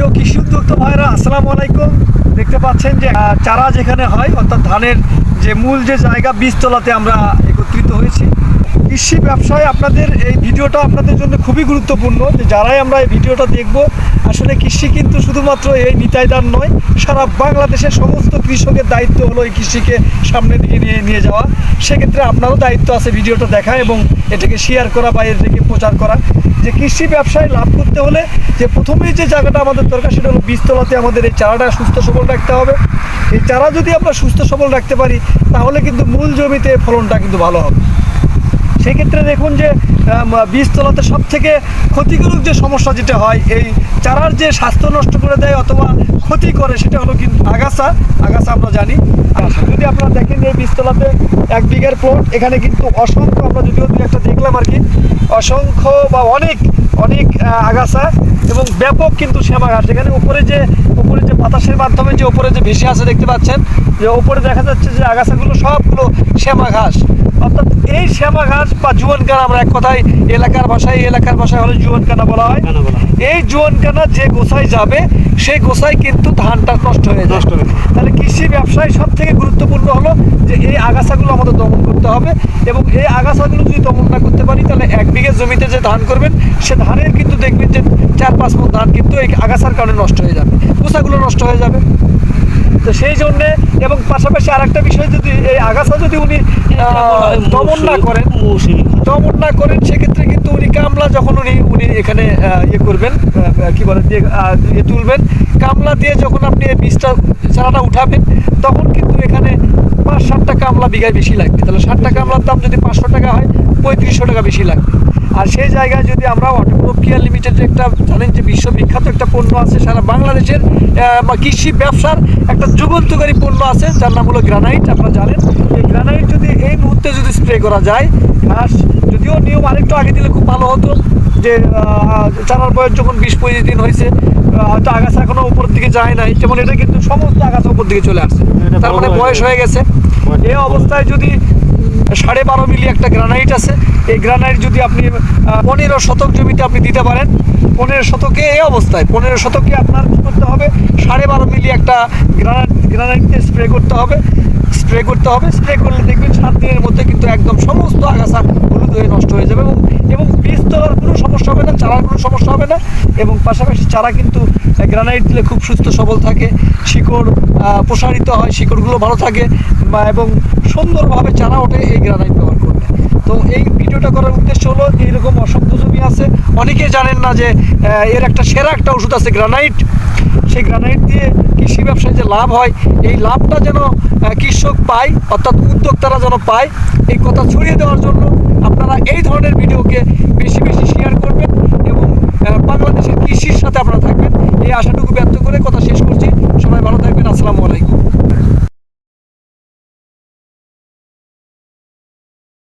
প্রিয় কৃষি উদ্যোক্তা ভাইরা, আসসালামু আলাইকুম। দেখতে পাচ্ছেন যে চারা যেখানে হয়, অর্থাৎ ধানের যে মূল যে জায়গা, বীজতলাতে আমরা একত্রিত হয়েছি। কৃষি ব্যবসায় আপনাদের এই ভিডিওটা আপনাদের জন্য খুবই গুরুত্বপূর্ণ যে, যারাই আমরা এই ভিডিওটা দেখব আসলে কৃষি কিন্তু শুধুমাত্র এই নিতাইদার নয়, সারা বাংলাদেশের সমস্ত কৃষকের দায়িত্ব হলো এই কৃষিকে সামনের দিকে নিয়ে নিয়ে যাওয়া। সেক্ষেত্রে আপনারও দায়িত্ব আছে ভিডিওটা দেখা এবং এটাকে শেয়ার করা বা এটাকে প্রচার করা। যে কৃষি ব্যবসায় লাভ করতে হলে যে প্রথমেই যে জায়গাটা আমাদের দরকার সেটা হলো বীজতলাতে আমাদের এই চারাটা সুস্থ সবল রাখতে হবে। এই চারা যদি আমরা সুস্থ সবল রাখতে পারি, তাহলে কিন্তু মূল জমিতে ফলনটা কিন্তু ভালো হবে। সেক্ষেত্রে দেখুন যে বীজতলাতে সব থেকে ক্ষতিকারক যে সমস্যা যেটা হয়, এই চারার যে স্বাস্থ্য নষ্ট করে দেয় অথবা ক্ষতি করে, সেটা হলো কিন্তু আগাছা। আগাছা আমরা জানি। যদি আপনারা দেখেন, এই বীজতলাতে এক বিঘার প্লট এখানে কিন্তু অসংখ্য, আমরা যদিও দু একটা দেখলাম আর কি, অসংখ্য বা অনেক অনেক আগাছা এবং ব্যাপক কিন্তু শ্যামা ঘাস। এখানে উপরে যে উপরে যে বাতাসের মাধ্যমে যে উপরে যে ভেসে আছে দেখতে পাচ্ছেন, যে উপরে দেখা যাচ্ছে যে আগাছাগুলো সবগুলো শ্যামা ঘাস। অর্থাৎ এই শ্যামা ঘাস বা জুয়ান কানা আমরা এক কথায় এলাকার ভাষায় এই এলাকার ভাষায় হলে জুয়ান কানা বলা হয়। এই জুয়ান কানা যে গোছায় যাবে সেই গোছায় কিন্তু ধানটা নষ্ট হয়ে নষ্ট হয়ে তাহলে কৃষি ব্যবসায় সব থেকে গুরুত্বপূর্ণ হলো যে এই আগাছাগুলো আমাদের দমন করতে হবে এবং এই আগাছাগুলো যদি দমন না করতে পারি তাহলে এক বিঘে জমিতে যে ধান করবেন সে ধানের কিন্তু দেখবেন যে চার পাঁচ মন ধান কিন্তু এই আগাছার কারণে নষ্ট হয়ে যাবে। গোছাগুলো নষ্ট হয়ে যাবে। তো সেই জন্যে এবং পাশাপাশি আর একটা বিষয় যদি এই আগাছা যদি উনি দমন না করেন দমন না করেন সেক্ষেত্রে কিন্তু উনি কামলা যখন উনি উনি এখানে ইয়ে করবেন কি বলে দিয়ে ইয়ে তুলবেন কামলা দিয়ে যখন আপনি এই বীজটা চারাটা উঠাবেন তখন কিন্তু এখানে পাঁচ ষাটটা কামলা বিঘায় বেশি লাগবে। তাহলে ষাটটা কামলার দাম যদি পাঁচশো টাকা হয় পঁয়ত্রিশশো টাকা বেশি লাগবে। আর সেই জায়গায় যদি আমরা অটোগ্রুপ কেয়ার লিমিটেড একটা জানেন যে বিশ্ববিখ্যাত একটা পণ্য আছে সারা বাংলাদেশের কৃষি ব্যবসার একটা যুগান্তকারী পণ্য আছে যার নাম হলো গ্রানাইট আপনারা জানেন। এই গ্রানাইট যদি এই মুহূর্তে যদি স্প্রে করা যায় ঘাস যদিও নিয়ম আরেকটু আগে দিলে খুব ভালো হতো যে চারার বয়স যখন বিশ পঁচিশ দিন হয়েছে হয়তো আগাছা এখনও উপরের দিকে যায় নাই যেমন এটা কিন্তু সমস্ত আগাছা উপর দিকে চলে আসছে। তার মানে বয়স হয়ে গেছে। এই অবস্থায় যদি সাড়ে বারো মিলি একটা গ্রানাইট আছে। এই গ্রানাইট যদি আপনি পনেরো শতক জমিতে আপনি দিতে পারেন, পনেরো শতকে এই অবস্থায়, পনেরো শতকে আপনার কী করতে হবে? সাড়ে বারো মিলি একটা গ্রানাইট গ্রানাইটকে স্প্রে করতে হবে। স্প্রে করতে হবে স্প্রে করলে দেখবেন সাত দিনের মধ্যে কিন্তু একদম সমস্ত আগাছা হলুদ হয়ে নষ্ট হয়ে যাবে এবং এবং বীজ তোলার কোনো সমস্যা হবে না চারার কোনো সমস্যা হবে না এবং পাশাপাশি চারা কিন্তু গ্রানাইট দিলে খুব সুস্থ, সবল থাকে। শিকড় প্রসারিত হয়, শিকড়গুলো ভালো থাকে। এবং সুন্দরভাবে চারা ওঠে এই গ্রানাইট ব্যবহার করলে তো এই ভিডিওটা করার উদ্দেশ্য হলো, এইরকম অসংখ্য জমি আছে। অনেকে জানেন না যে এর একটা সেরা একটা ওষুধ আছে গ্রানাইট সেই গ্রানাইট দিয়ে কৃষি ব্যবসায় যে লাভ হয়, এই লাভটা যেন কৃষক পায়, অর্থাৎ উদ্যোক্তারা যেন পায়, এই কথা ছড়িয়ে দেওয়ার জন্য আপনারা এই ধরনের ভিডিওকে বেশি